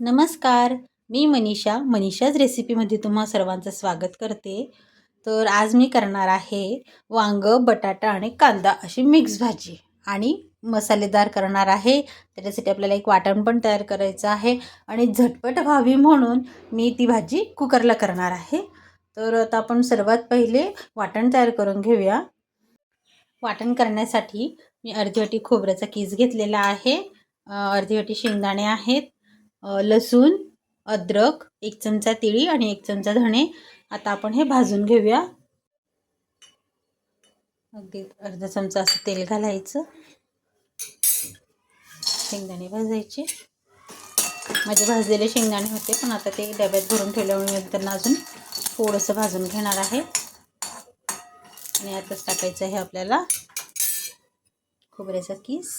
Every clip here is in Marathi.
नमस्कार मी मनीषा. मनीषाज रेसिपीमध्ये तुम्हा सर्वांचं स्वागत करते. तर आज मी करणार आहे वांगं बटाटा आणि कांदा अशी मिक्स भाजी. आणि मसालेदार करणार आहे. त्याच्यासाठी आपल्याला एक वाटण पण तयार करायचं आहे. आणि झटपट व्हावी म्हणून मी ती भाजी कुकरला करणार आहे. तर आता आपण सर्वात पहिले वाटण तयार करून घेऊया. वाटण करण्यासाठी मी अर्धी वाटी खोबऱ्याचा कीस घेतलेला आहे. अर्धी वाटी शेंगदाणे आहेत. लसूण अद्रक एक चमचा तिळी आणि एक चमचा धणे. आता आपण हे भाजून घेऊया. अगदी अर्धा चमचा असं तेल घालायचं. शेंगदाणे भाजायचे. माझे भाजलेले शेंगदाणे होते पण आता ते डब्यात भरून ठेवल्यामुळे मी त्यांना अजून थोडंसं भाजून घेणार आहे. आणि आताच टाकायचं आहे आपल्याला खोबऱ्याचा किस.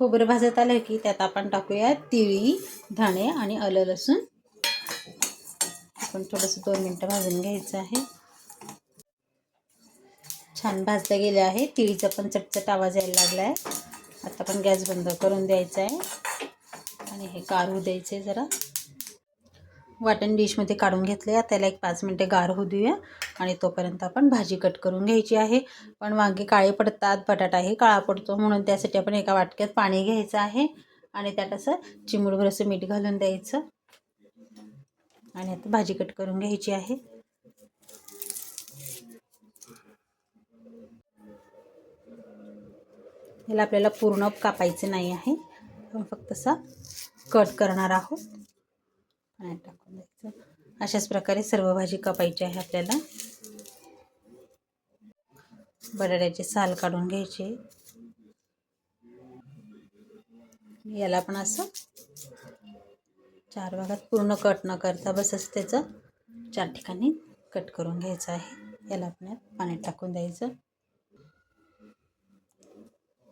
खोबरं भाजत आलं की त्यात आपण टाकूया तिळी धणे आणि आलं लसूण. आपण थोडंसं दोन मिनटं भाजून घ्यायचं आहे. छान भाजलं गेलं आहे. तिळीचा पण चटचट आवाज यायला लागला आहे आता आपण गॅस बंद करून द्यायचा आहे. आणि हे काढू द्यायचे जरा. वाटण डिशमध्ये काढून घेतले त्याला एक पाच मिनटं गार होऊ देऊया. आणि तोपर्यंत आपण भाजी कट करून घ्यायची आहे. पण वांगे काळे पडतात बटाटाही काळा पडतो. म्हणून त्यासाठी आपण एका वाटक्यात पाणी घ्यायचं आहे. आणि त्यात असं चिमूटभर असं मीठ घालून द्यायचं. आणि आता भाजी कट करून घ्यायची आहे. याला आपल्याला पूर्ण कापायचं नाही आहे. आपण फक्त असा कट करणार आहोत. पाण्यात टाकून द्यायचं. अशाच प्रकारे सर्व भाजी कापायची आहे आपल्याला. बटाट्याचे साल काढून घ्यायचे. याला पण असं चार भागात पूर्ण कट न करता बसच त्याचं चार ठिकाणी कट करून घ्यायचं आहे. याला आपण पाण्यात टाकून द्यायचं.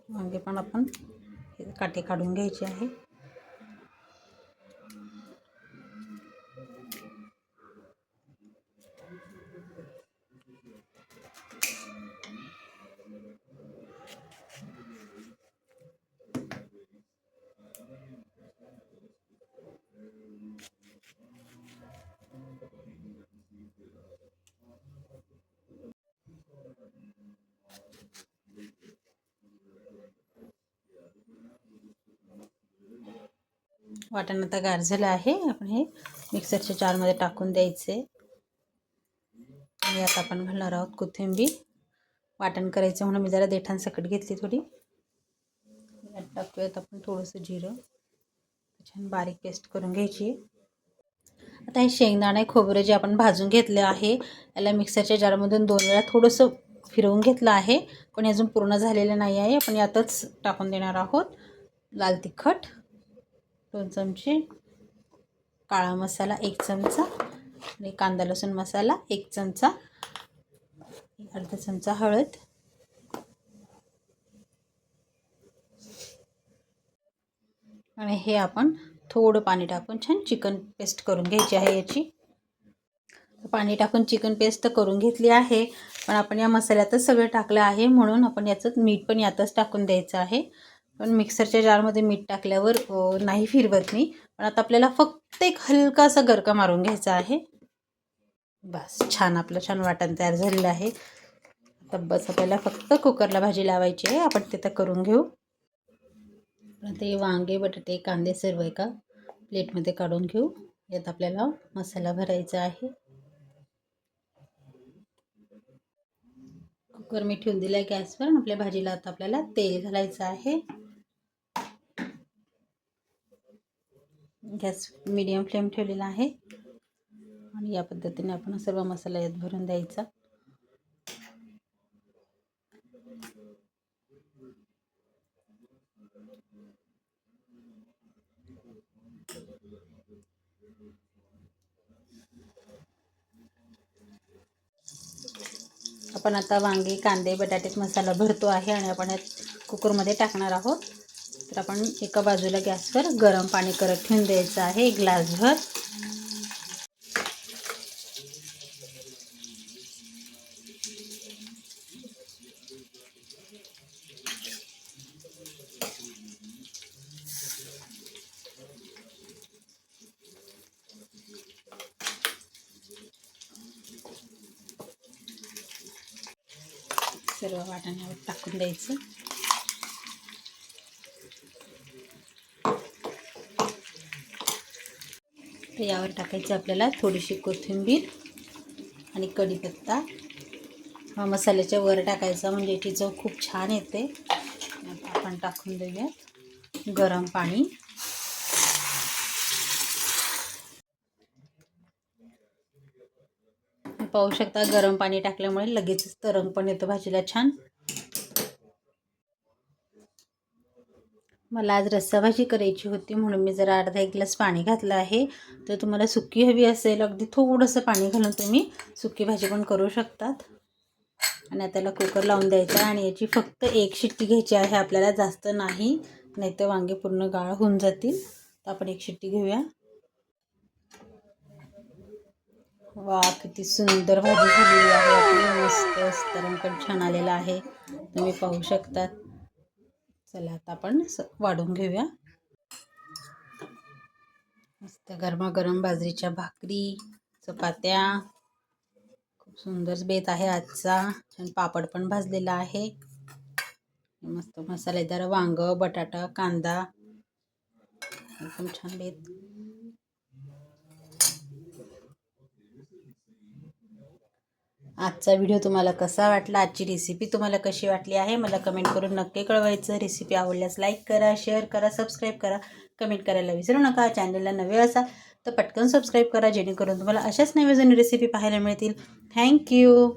वांगे पण आपण काटे काढून घ्यायचे आहे. वाटण आता गारझलं आहे. आपण हे मिक्सरच्या जारमध्ये टाकून द्यायचे. आणि आता आपण घालणार आहोत कोथिंबीर. वाटण करायचं म्हणून मी जरा देठांसकट घेतली थोडी. यात टाकूयात आपण थोडंसं जिरं. छान बारीक पेस्ट करून घ्यायची. आता हे शेंगदाणे खोबरं जे आपण भाजून घेतले आहे याला मिक्सरच्या जारमधून दोन वेळा थोडंसं फिरवून घेतलं आहे. पण अजून पूर्ण झालेलं नाही आहे. आपण यातच टाकून देणार आहोत. लाल तिखट. दोन चमचे काळा मसाला एक चमचा आणि कांदा लसूण मसाला एक चमचा अर्धा चमचा हळद. आणि हे आपण थोडं पाणी टाकून छान चिकन पेस्ट करून घ्यायची आहे याची. पाणी टाकून चिकन पेस्ट करून घेतली आहे पण आपण या मसाल्यातच सगळं टाकलं आहे म्हणून आपण याचं मीठ पण यातच टाकून द्यायचं आहे. पण मिक्सरच्या जारमध्ये मीठ टाकल्यावर नाही फिरवत मी. पण आता आपल्याला फक्त एक हलकासा गरका मारून घ्यायचा आहे. बस छान आपलं छान वाटण तयार झालेलं आहे. आता बस आपल्याला फक्त कुकरला भाजी लावायची आहे. आपण तिथं करून घेऊ. ते वांगे बटाटे कांदे सर्व एका प्लेटमध्ये काढून घेऊ. यात आपल्याला मसाला भरायचा आहे. कुकर मी ठेवून दिला आहे गॅसवर आपल्या भाजीला आता आपल्याला तेल घालायचं आहे. गॅस मीडियम फ्लेम ठेवलेला आहे. आणि या पद्धतीने आपण सर्व मसाला यात भरून द्यायचा. आपण आता वांगी कांदे बटाट्यात मसाला भरतो आहे आणि आपण यात कुकरमध्ये टाकणार आहोत. तर आपण एका बाजूला गॅसवर गरम पाणी करत ठेवून द्यायचं आहे एक ग्लासभर. सर्व वाटाण्यावर टाकून द्यायचं. तर यावर टाकायचं आपल्याला थोडीशी कोथिंबीर आणि कढीपत्ता. हा मसाल्याच्या वर टाकायचा म्हणजे याची चव खूप छान येते. आपण टाकून देऊयात गरम पाणी. पाहू शकता गरम पाणी टाकल्यामुळे लगेचच तरंग पण येतो भाजीला छान. मला आज रस्सा भाजी करायची होती म्हणून मी जरा अर्धा एक ग्लास पाणी घातलं आहे. तर तुम्हाला सुकी हवी असेल अगदी थोडंसं पाणी घालून तुम्ही सुकी भाजी पण करू शकतात. आणि त्याला कुकर लावून द्यायचा आणि याची फक्त एक शिट्टी घ्यायची आहे आपल्याला जास्त नाही नाहीतर वांगे पूर्ण गाळ होऊन जातील. तर आपण एक शिट्टी घेऊया. वा किती सुंदर भाजी झालेली आहे. मस्त रंगकट पण छान आलेला आहे. तुम्ही पाहू शकतात. चला आता आपण स वाढून घेऊया. मस्त गरमागरम बाजरीच्या भाकरी चपात्या. खूप सुंदर बेत आहे आजचा. छान पापड पण भाजलेला आहे. मस्त मसालेदार वांग बटाटा कांदा. एकदम छान बेत. आजचा व्हिडिओ तुम्हाला कसा वाटला? आजची रेसिपी तुम्हाला कशी वाटली आहे? मला कमेंट करून नक्की कळवायचं. रेसिपी आवडल्यास लाईक करा शेअर करा सबस्क्राईब करा. कमेंट करायला विसरू नका. चॅनलला नवे असाल तर पटकन सबस्क्राईब करा. जेणेकरून तुम्हाला अशाच नव्या जुनी रेसिपी पाहायला मिळतील. थँक्यू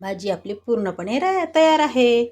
भाजी आपली पूर्णपणे तयार आहे.